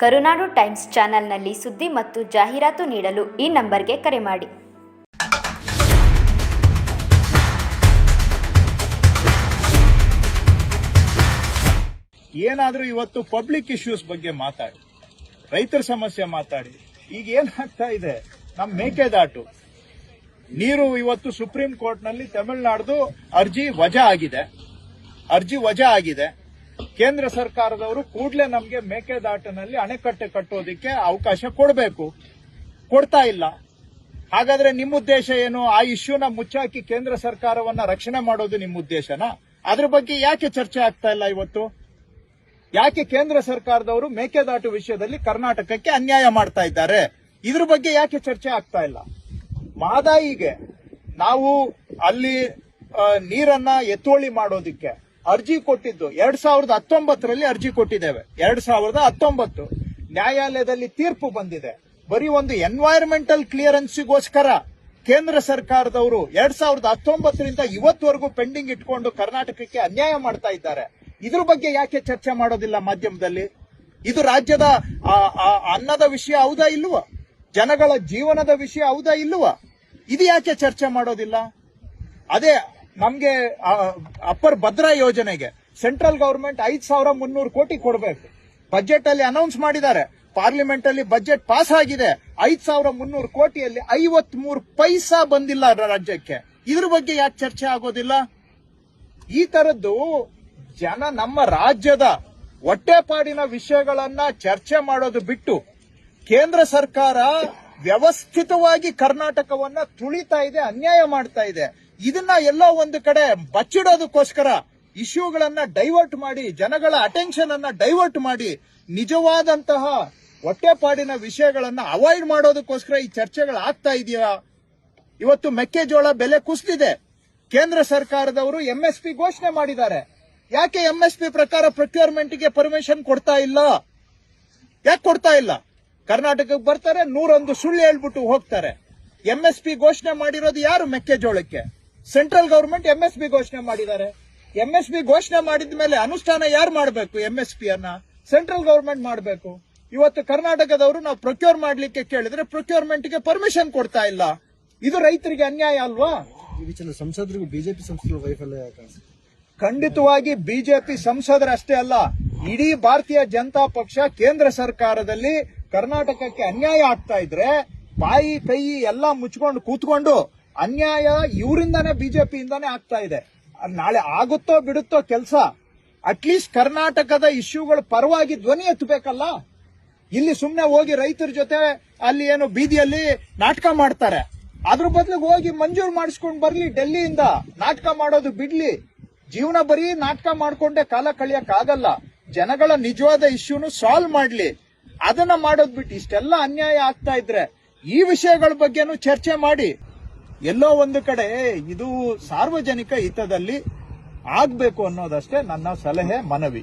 ಕರುನಾಡು times ಚಾನೆಲ್ನಲ್ಲಿ ಸುದ್ದಿ ಮತ್ತು ಜಾಹೀರಾತು ನೀಡಲು ಈ ನಂಬರ್ಗೆ ಕರೆ ಮಾಡಿ. ಏನಾದರೂ ಇವತ್ತು ಪಬ್ಲಿಕ್ ಇಶ್ಯೂಸ್ ಬಗ್ಗೆ ಮಾತಾಡಿ, ರೈತರ ಸಮಸ್ಯೆ ಮಾತಾಡಿ, ಈಗ ಏನಾಗ್ತಾ ಇದೆ? ನಮ್ಮ ಮೇಕೆದಾಟು. ನೀರು ಇವತ್ತು ಸುಪ್ರೀಂ ಕೋರ್ಟ್ನಲ್ಲಿ ತಮಿಳುನಾಡ್ದು ಅರ್ಜಿ ವಜಾ ಆಗಿದೆ. ಅರ್ಜಿ ವಜಾ ಆಗಿದೆ. ಕೇಂದ್ರ ಸರ್ಕಾರದವರು ಕೂಡಲೇ ನಮಗೆ ಮೇಕೆದಾಟಿನಲ್ಲಿ ಅಣೆಕಟ್ಟೆ ಕಟ್ಟೋದಿಕ್ಕೆ ಅವಕಾಶ ಕೊಡಬೇಕು. ಕೊಡ್ತಾ ಇಲ್ಲ. ಹಾಗಾದ್ರೆ ನಿಮ್ಮ ಉದ್ದೇಶ ಏನು? ಆ ಇಶ್ಯೂನ ಮುಚ್ಚಾಕಿ ಕೇಂದ್ರ ಸರ್ಕಾರವನ್ನ ರಕ್ಷಣೆ ಮಾಡೋದು ನಿಮ್ಮ ಉದ್ದೇಶನಾ ಅದ್ರ ಬಗ್ಗೆ ಯಾಕೆ ಚರ್ಚೆ ಆಗ್ತಾ ಇಲ್ಲ ಇವತ್ತು? ಯಾಕೆ ಕೇಂದ್ರ ಸರ್ಕಾರದವರು ಮೇಕೆದಾಟು ವಿಷಯದಲ್ಲಿ ಕರ್ನಾಟಕಕ್ಕೆ ಅನ್ಯಾಯ ಮಾಡ್ತಾ ಇದ್ದಾರೆ? ಇದ್ರ ಬಗ್ಗೆ ಯಾಕೆ ಚರ್ಚೆ ಆಗ್ತಾ ಇಲ್ಲ? ಮಾದಾಯಿಗೆ ನಾವು ಅಲ್ಲಿ ನೀರನ್ನ ಎತ್ತುವಳಿ ಮಾಡೋದಿಕ್ಕೆ ಅರ್ಜಿ ಕೊಟ್ಟಿದ್ದು. ಎರಡ್ ಸಾವಿರದ ಹತ್ತೊಂಬತ್ತರಲ್ಲಿ ಅರ್ಜಿ ಕೊಟ್ಟಿದ್ದೇವೆ. ಎರಡ್ ಸಾವಿರದ ಹತ್ತೊಂಬತ್ತು ನ್ಯಾಯಾಲಯದಲ್ಲಿ ತೀರ್ಪು ಬಂದಿದೆ. ಬರೀ ಒಂದು ಎನ್ವೈರನ್ಮೆಂಟಲ್ ಕ್ಲಿಯರೆನ್ಸಿಗೋಸ್ಕರ ಕೇಂದ್ರ ಸರ್ಕಾರದವರು ಎರಡ್ ಸಾವಿರದ ಹತ್ತೊಂಬತ್ತರಿಂದ ಇವತ್ತವರೆಗೂ ಪೆಂಡಿಂಗ್ ಇಟ್ಕೊಂಡು ಕರ್ನಾಟಕಕ್ಕೆ ಅನ್ಯಾಯ ಮಾಡ್ತಾ ಇದ್ದಾರೆ. ಇದ್ರ ಬಗ್ಗೆ ಯಾಕೆ ಚರ್ಚೆ ಮಾಡೋದಿಲ್ಲ ಮಾಧ್ಯಮದಲ್ಲಿ? ಇದು ರಾಜ್ಯದ ಅನ್ನದ ವಿಷಯ ಹೌದಾ ಇಲ್ವಾ ಜನಗಳ ಜೀವನದ ವಿಷಯ ಹೌದಾ ಇಲ್ವಾ ಇದು ಯಾಕೆ ಚರ್ಚೆ ಮಾಡೋದಿಲ್ಲ? ಅದೇ ನಮ್ಗೆ ಅಪ್ಪರ್ ಭದ್ರಾ ಯೋಜನೆಗೆ ಸೆಂಟ್ರಲ್ ಗವರ್ಮೆಂಟ್ ಐದ್ ಸಾವಿರ ಮುನ್ನೂರು ಕೋಟಿ ಕೊಡಬೇಕು. ಬಜೆಟ್ ಅಲ್ಲಿ ಅನೌನ್ಸ್ ಮಾಡಿದ್ದಾರೆ. ಪಾರ್ಲಿಮೆಂಟ್ ಅಲ್ಲಿ ಬಜೆಟ್ ಪಾಸ್ ಆಗಿದೆ. ಐದ್ ಸಾವಿರ ಮುನ್ನೂರು ಕೋಟಿಯಲ್ಲಿ ಐವತ್ ಮೂರು ಪೈಸಾ ಬಂದಿಲ್ಲ ರಾಜ್ಯಕ್ಕೆ. ಇದ್ರ ಬಗ್ಗೆ ಯಾಕೆ ಚರ್ಚೆ ಆಗೋದಿಲ್ಲ? ಈ ತರದ್ದು ಜನ ನಮ್ಮ ರಾಜ್ಯದ ಹೊಟ್ಟೆಪಾಡಿನ ವಿಷಯಗಳನ್ನ ಚರ್ಚೆ ಮಾಡೋದು ಬಿಟ್ಟು ಕೇಂದ್ರ ಸರ್ಕಾರ ವ್ಯವಸ್ಥಿತವಾಗಿ ಕರ್ನಾಟಕವನ್ನ ತುಳಿತಾ ಇದೆ, ಅನ್ಯಾಯ ಮಾಡ್ತಾ ಇದೆ. ಇದನ್ನ ಎಲ್ಲೋ ಒಂದು ಕಡೆ ಬಚ್ಚಿಡೋದಕ್ಕೋಸ್ಕರ ಇಶ್ಯೂಗಳನ್ನ ಡೈವರ್ಟ್ ಮಾಡಿ, ಜನಗಳ ಅಟೆನ್ಷನ್ ಅನ್ನ ಡೈವರ್ಟ್ ಮಾಡಿ, ನಿಜವಾದಂತಹ ಹೊಟ್ಟೆಪಾಡಿನ ವಿಷಯಗಳನ್ನ ಅವಾಯ್ಡ್ ಮಾಡೋದಕ್ಕೋಸ್ಕರ ಈ ಚರ್ಚೆಗಳು ಆಗ್ತಾ ಇದೆಯಾ? ಇವತ್ತು ಮೆಕ್ಕೆಜೋಳ ಬೆಲೆ ಕುಸಿದಿದೆ. ಕೇಂದ್ರ ಸರ್ಕಾರದವರು ಎಂಎಸ್ಪಿ ಘೋಷಣೆ ಮಾಡಿದ್ದಾರೆ. ಯಾಕೆ ಎಂಎಸ್ಪಿ ಪ್ರಕಾರ ಪ್ರೊಕ್ಯೂರ್ಮೆಂಟ್ಗೆ ಪರ್ಮಿಷನ್ ಕೊಡ್ತಾ ಇಲ್ಲ? ಯಾಕೆ ಕೊಡ್ತಾ ಇಲ್ಲ? ಕರ್ನಾಟಕಕ್ಕೆ ಬರ್ತಾರೆ, ನೂರೊಂದು ಸುಳ್ಳು ಹೇಳ್ಬಿಟ್ಟು ಹೋಗ್ತಾರೆ. ಎಂಎಸ್ಪಿ ಘೋಷಣೆ ಮಾಡಿರೋದು ಯಾರು ಮೆಕ್ಕೆಜೋಳಕ್ಕೆ? ಸೆಂಟ್ರಲ್ ಗವರ್ಮೆಂಟ್ ಎಂಎಸ್ಪಿ ಘೋಷಣೆ ಮಾಡಿದ್ದಾರೆ. ಎಂಎಸ್ಪಿ ಘೋಷಣೆ ಮಾಡಿದ ಮೇಲೆ ಅನುಷ್ಠಾನ ಯಾರು ಮಾಡಬೇಕು ಎಂಎಸ್ಪಿ ಅನ್ನ? ಸೆಂಟ್ರಲ್ ಗವರ್ಮೆಂಟ್ ಮಾಡಬೇಕು. ಇವತ್ತು ಕರ್ನಾಟಕದವರು ನಾವು ಪ್ರೊಕ್ಯೂರ್ ಮಾಡ್ಲಿಕ್ಕೆ ಕೇಳಿದ್ರೆ ಪ್ರೊಕ್ಯೂರ್ಮೆಂಟ್ಗೆ ಪರ್ಮಿಷನ್ ಕೊಡ್ತಾ ಇಲ್ಲ. ಇದು ರೈತರಿಗೆ ಅನ್ಯಾಯ ಅಲ್ವಾ? ಸಂಸದರಿಗೂ ಬಿಜೆಪಿ ಸಂಸದರು ವೈಫಲ್ಯ ಖಂಡಿತವಾಗಿ ಬಿಜೆಪಿ ಸಂಸದರಷ್ಟೇ ಅಲ್ಲ ಇಡೀ ಭಾರತೀಯ ಜನತಾ ಪಕ್ಷ ಕೇಂದ್ರ ಸರ್ಕಾರದಲ್ಲಿ ಕರ್ನಾಟಕಕ್ಕೆ ಅನ್ಯಾಯ ಆಗ್ತಾ ಇದ್ರೆ ಬಾಯಿ ಕೈ ಎಲ್ಲ ಮುಚ್ಕೊಂಡು ಕೂತ್ಕೊಂಡು ಅನ್ಯಾಯ ಇವರಿಂದಾನೇ ಬಿಜೆಪಿಯಿಂದಾನೇ ಆಗ್ತಾ ಇದೆ. ನಾಳೆ ಆಗುತ್ತೋ ಬಿಡುತ್ತೋ ಕೆಲಸ ಅಟ್ಲೀಸ್ಟ್ ಕರ್ನಾಟಕದ ಇಶ್ಯೂಗಳು ಪರವಾಗಿ ಧ್ವನಿ ಎತ್ತಬೇಕಲ್ಲ? ಇಲ್ಲಿ ಸುಮ್ಮನೆ ಹೋಗಿ ರೈತರ ಜೊತೆ ಅಲ್ಲಿ ಏನು ಬೀದಿಯಲ್ಲಿ ನಾಟಕ ಮಾಡ್ತಾರೆ. ಅದ್ರ ಬದಲಿಗೆ ಹೋಗಿ ಮಂಜೂರು ಮಾಡಿಸ್ಕೊಂಡು ಬರ್ಲಿ ಡೆಲ್ಲಿಯಿಂದ. ನಾಟಕ ಮಾಡೋದು ಬಿಡ್ಲಿ. ಜೀವನ ಬರೀ ನಾಟಕ ಮಾಡ್ಕೊಂಡೆ ಕಾಲ ಕಳಿಯಕ್ ಆಗಲ್ಲ. ಜನಗಳ ನಿಜವಾದ ಇಶ್ಯೂನು ಸಾಲ್ವ್ ಮಾಡ್ಲಿ. ಅದನ್ನ ಮಾಡೋದ್ ಬಿಟ್ಟು ಇಷ್ಟೆಲ್ಲ ಅನ್ಯಾಯ ಆಗ್ತಾ ಇದ್ರೆ ಈ ವಿಷಯಗಳ ಬಗ್ಗೆನೂ ಚರ್ಚೆ ಮಾಡಿ. ಎಲ್ಲೋ ಒಂದು ಕಡೆ ಇದು ಸಾರ್ವಜನಿಕ ಹಿತದಲ್ಲಿ ಆಗ್ಬೇಕು ಅನ್ನೋದಷ್ಟೇ ನನ್ನ ಸಲಹೆ ಮನವಿ.